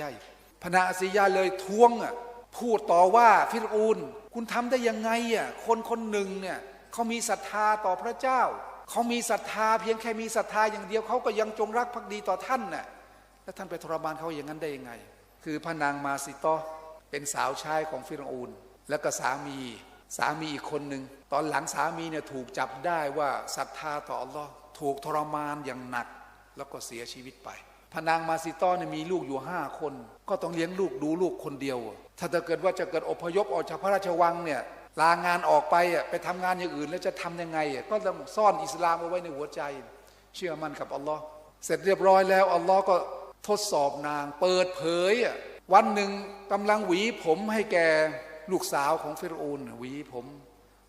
ยาอีกพนาอาซียาเลยท้วงอะพูดต่อว่าฟิรูนคุณทำได้ยังไงอะคนคนหนึ่งเนี่ยเขามีศรัทธาต่อพระเจ้าเขามีศรัทธาเพียงแค่มีศรัทธาอย่างเดียวเขาก็ยังจงรักภักดีต่อท่านน่ะแล้วท่านไปทรมานเขาอย่างนั้นได้ยังไง คือพระนางมาซิโตอเป็นสาวใช้ของฟิรูนแล้วก็สามีสามีอีกคนหนึ่งตอนหลังสามีเนี่ยถูกจับได้ว่าศรัทธาต่ออัลลอฮ์ถูกทรมานอย่างหนัก แล้วก็เสียชีวิตไป พนางมาซิตอเนี่ยมีลูกอยู่ห้าคน ก็ต้องเลี้ยงลูกดูลูกคนเดียว ถ้าเกิดว่าจะเกิดอพยพออกจากพระราชวังเนี่ยลางานออกไปอะไปทำงานอย่างอื่นแล้วจะทำยังไงอะก็ต้องซ่อนอิสลามเอาไว้ในหัวใจ เชื่อมั่นกับอัลลอฮ์เสร็จเรียบร้อยแล้วอัลลอฮ์ก็ทดสอบนาง เปิดเผยอะวันหนึ่งกำลังหวีผมให้แกลูกสาวของฟิรอูนหวีผม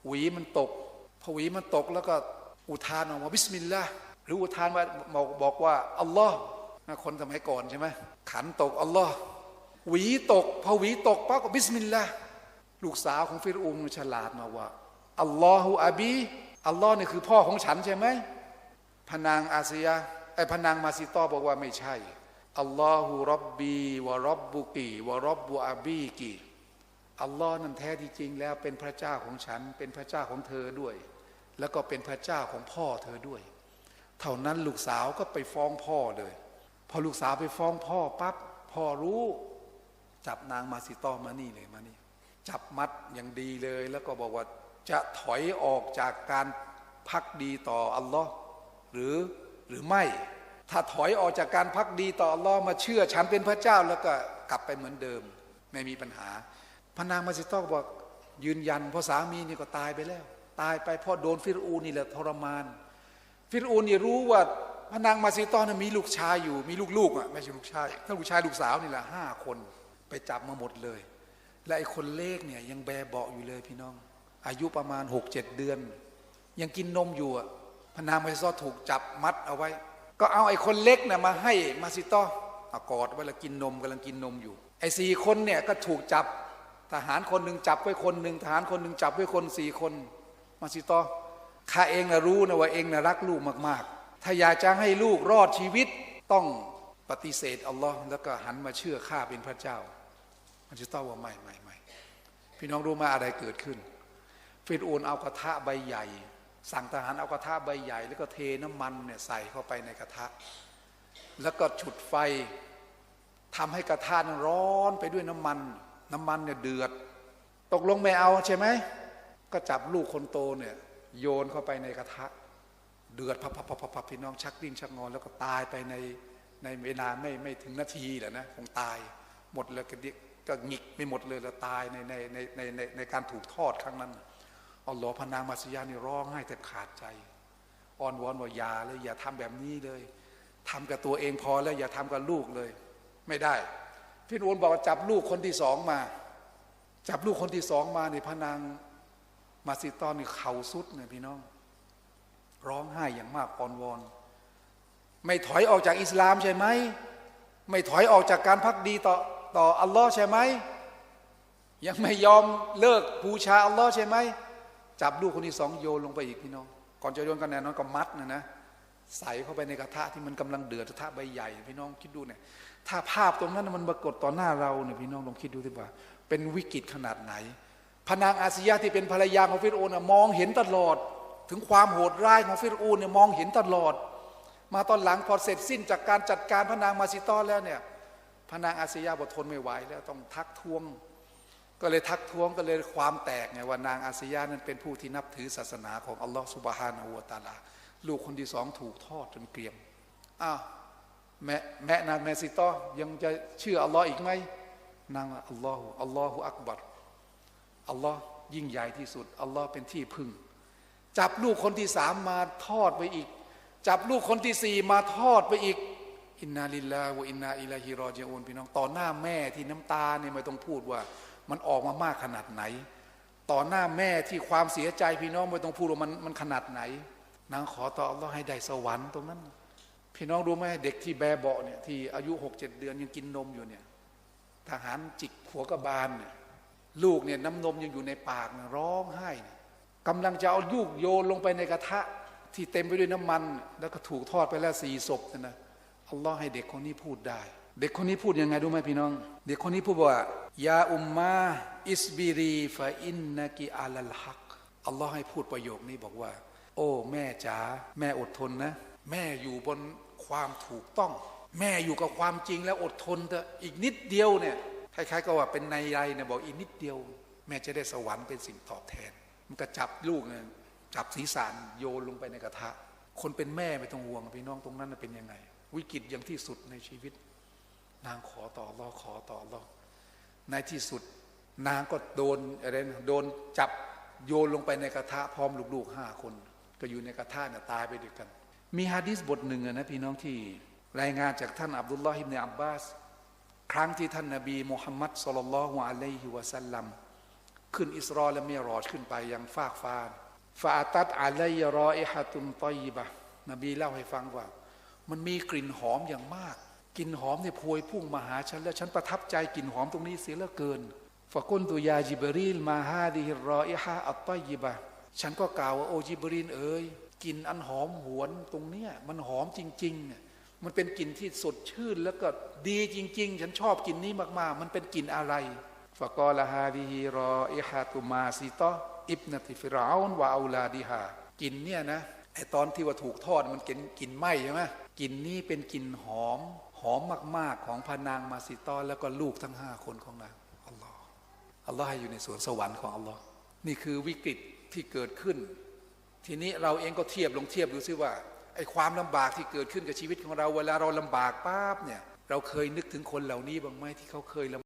หวีมันตกพอหวีมันตกแล้วก็อุทานออกมาบิสมิลลาห์หรืออุทานว่าบอกบอกว่าอัลลอฮ์ คนสมัยก่อนใช่ไหมขันตกอัลลอฮ์หวีตกพอหวีตกปั๊บก็บิสมิลลาห์ลูกสาวของฟิรูนฉลาดมาว่าอัลลอฮฺอาบีอัลลอฮ์นี่คือพ่อของฉันใช่ไหมพนางอาเซียไอพนางมาซิตอบอกว่าไม่ใช่อัลลอฮฺรับบีวะรับบุกีวะรับบุอาบีกีอัลลอฮ์นั้นแท้ที่จริงแล้วเป็นพระเจ้าของฉัน เป็นพระเจ้าของเธอด้วย แล้วก็เป็นพระเจ้าของพ่อเธอด้วย เท่านั้นลูกสาวก็ไปฟ้องพ่อเลย พอลูกสาวไปฟ้องพ่อปั๊บพ่อรู้ จับนางมาซิโตอมานี่เลยมานี่ จับมัดอย่างดีเลย แล้วก็บอกว่าจะถอยออกจากการพักดีต่ออัลลอฮ์หรือหรือไม่ ถ้าถอยออกจากการพักดีต่ออัลลอฮ์มาเชื่อฉันเป็นพระเจ้าแล้วก็กลับไปเหมือนเดิม ไม่มีปัญหาพระนางมาซิโตอบอกยืนยันเพราะสามีนี่ก็ตายไปแล้ว ตายไปเพราะโดนฟิรูนี่แหละทรมาน ฟิรูนี่รู้ว่า พระนางมาซิตอนมีลูกชายอยู่ มีลูกๆอะไม่ใช่ลูกชายถ้าลูกชายลูกสาวนี่แหละห้าคนไปจับมาหมดเลย และไอ้คนเลขเนี่ยยังแบเบาะอยู่เลยพี่น้อง อายุประมาณหกเจ็ดเดือน ยังกินนมอยู่อะพนางมาซิตอถูกจับมัดเอาไว้ ก็เอาไอ้คนเล็กน่ะมาให้มาซิตอเอากอดไว้แล้วกินนมกำลังกินนมอยู่ไอ้สี่คนเนี่ยก็ถูกจับทหารคนหนึ่งจับไว้คนหนึ่งทหารคนหนึ่งจับไว้คนสี่คน มาซิตอข้าเองนะรู้นะว่าเองนะรักลูกมากๆ ถ้าอยากจะให้ลูกรอดชีวิตต้องปฏิเสธอัลลอฮ์แล้วก็หันมาเชื่อข้าเป็นพระเจ้า มันจะต้องว่าไม่ไม่ไม่พี่น้องรู้มาอะไรเกิดขึ้น ฟิรอูนเอากระทะใบใหญ่ สั่งทหารเอากระทะใบใหญ่ แล้วก็เทน้ำมันเนี่ยใส่เข้าไปในกระทะ แล้วก็ฉุดไฟทำให้กระทะนั้นร้อนไปด้วยน้ำมัน น้ำมันเนี่ยเดือด ตกลงไม่เอาใช่ไหมก็จับลูกคนโตเนี่ยโยนเข้าไปในกระทะ เดือดพับพับพับพับพี่น้องชักดิ้นชักงอนแล้วก็ตายไปในในเวลาไม่ไม่ถึงนาทีแหละนะคงตายหมดเลยกระดิกก็หงิกไม่หมดเลยแล้วตายในในในในในในการถูกทอดครั้งนั้นอัลลอฮ์พนางมาสยานี่ร้องไห้แทบขาดใจอ้อนวอนว่าอย่าเลยอย่าทำแบบนี้เลยทำกับตัวเองพอแล้วอย่าทำกับลูกเลย ไม่ได้พี่นวลบอกว่าจับลูกคนที่สองมา จับลูกคนที่สองมาในพนางมาซิตอนนี่เข่าสุดเนี่ยพี่น้อง อย่างมากอ่อนวอน ไม่ถอยออกจากอิสลามใช่ไหม ไม่ถอยออกจากการพักดีต่อต่ออัลลอฮ์ใช่ไหม ยังไม่ยอมเลิกบูชาอัลลอฮ์ใช่ไหม จับลูกคนที่สองโยนลงไปอีกพี่น้อง ก่อนจะโยนกันแน่นอนก็มัดนะนะ ใส่เข้าไปในกระทะที่มันกำลังเดือดกระทะใบใหญ่ พี่น้องคิดดูเนี่ย ถ้าภาพตรงนั้นมันปรากฏต่อหน้าเราเนี่ยพี่น้องลองคิดดูสิว่า เป็นวิกฤตขนาดไหนพนางอาซียะที่เป็นภรรยาของฟิรโอนมองเห็นตลอด ถึงความโหดร้ายของฟิรโอนเนี่ยมองเห็นตลอด มาตอนหลังพอเสร็จสิ้นจากการจัดการพระนางมาซิตอแล้วเนี่ยพระนางอาซียะบททนไม่ไหวแล้วต้องทักท้วง ก็เลยทักท้วงก็เลยความแตกไงว่านางอาซียะนั้นเป็นผู้ที่นับถือศาสนาของอัลลอฮฺสุบฮานาหูวะตาลา ลูกคนที่สองถูกทอดจนเกรียมอ้าวแม่แม่นางแมซิตอยังจะเชื่ออัลลอฮ์อีกไหมนางอัลลอฮฺอัลลอฮฺอักบัรอัลลอฮ์ยิ่งใหญ่ที่สุดอัลลอฮ์เป็นที่พึ่ง จับลูกคนที่สามมาทอดไปอีก จับลูกคนที่สี่มาทอดไปอีก อินนาลิลลาห์วะอินนาอิลัยฮิรอจิอูนพี่น้องต่อหน้าแม่ที่น้ำตาเนี่ยไม่ต้องพูดว่า มันออกมามากขนาดไหน ต่อหน้าแม่ที่ความเสียใจพี่น้องไม่ต้องพูดว่ามันมันขนาดไหน นางขอต่ออัลลอฮ์ให้ได้สวรรค์ตรงนั้น พี่น้องรู้ไหมเด็กที่แบเบาะเนี่ยที่อายุหกเจ็ดเดือนยังกินนมอยู่เนี่ยทหารจิกหัวกระบาลเนี่ยลูกเนี่ยน้ำนมยังอยู่ในปากร้องไห้เนี่ย กำลังจะเอาลูกโยนลงไปในกระทะที่เต็มไปด้วยน้ำมัน แล้วก็ถูกทอดไปแล้วสี่ศพนยนะอัลลอฮ์ให้เด็กคนนี้พูดได้ เด็กคนนี้พูดยังไงรู้ไหมพี่น้อง เด็กคนนี้พูดว่ายาอุมมาอิสบิรีฟาอินนักิอาลัลฮักอัลลอฮ์ให้พูดประโยคนี้บอกว่า โอ้แม่จ๋าแม่อดทนนะ แม่อยู่บนความถูกต้อง แม่อยู่กับความจริงแล้วอดทนเถอะอีกนิดเดียวเนี่ยคล้ายๆกับว่าเป็นในไรเนี่ยบอกอีกนิดเดียว แม่จะได้สวรรค์เป็นสิ่งตอบแทน มันก็จับลูกเนี่ยจับศีรษะโยนลงไปในกระทะ คนเป็นแม่ไม่ต้องห่วงพี่น้องตรงนั้นเป็นยังไง วิกฤตอย่างที่สุดในชีวิต นางขอต่อรอขอต่อรอในที่สุด นางก็โดนอะไรนะโดนจับโยนลงไปในกระทะพร้อมลูกๆห้าคน ก็อยู่ในกระทะเนี่ยตายไปด้วยกัน มีฮะดิษบทหนึ่งนะพี่น้องที่รายงานจากท่านอับดุลลอฮ์อิบเนอับบาส ครั้งที่ท่านนบีมุฮัมมัดสุลลัลลอฮุอะลัยฮิวะสัลลัม ขึ้นอิสรอและเมียรอดขึ้นไปยังฟากฟ้าฟาตัดอะลัยรออิฮะตุนตอยบะนบีเล่าให้ฟังว่า มันมีกลิ่นหอมอย่างมากกลิ่นหอมเนี่ยพวยพุ่งมาหาฉัน แล้วฉันประทับใจกลิ่นหอมตรงนี้เสียเหลือเกินฟะกุนตุยาจิบรีลมาฮาดิฮิรออิฮะอัตตอยบะฉันก็กล่าวว่าโอจิบรีลเอ๋ยกลิ่นอันหอมหวนตรงเนี้ยมันหอมจริงๆ มันเป็นกลิ่นที่สดชื่นแล้วก็ดีจริง ๆ ฉันชอบกลิ่นนี้มากๆ มันเป็นกลิ่นอะไร ฟะกอลฮาดิฮิรออิฮะตุมาซิตออิบนติฟิราอนวะอูลาดิฮากินเนี่ยนะไอตอนที่ว่าถูกทอดมันกินกินไหมใช่ไหมกินนี้เป็นกลิ่นหอมหอมมาก ๆ ของพานางมาซิตอแล้วก็ลูกทั้งห้าคนของนางอัลลอฮ์อัลลอฮ์ให้อยู่ในสวนสวรรค์ของอัลลอฮ์นี่คือวิกฤตที่เกิดขึ้น ทีนี้เราเองก็เทียบลงเทียบดูซิว่าไอ้ความลำบากที่เกิดขึ้นกับชีวิตของเราเวลาเราลำบากปั๊บเนี่ย เราเคยนึกถึงคนเหล่านี้บ้างไหมที่เขาเคยลำ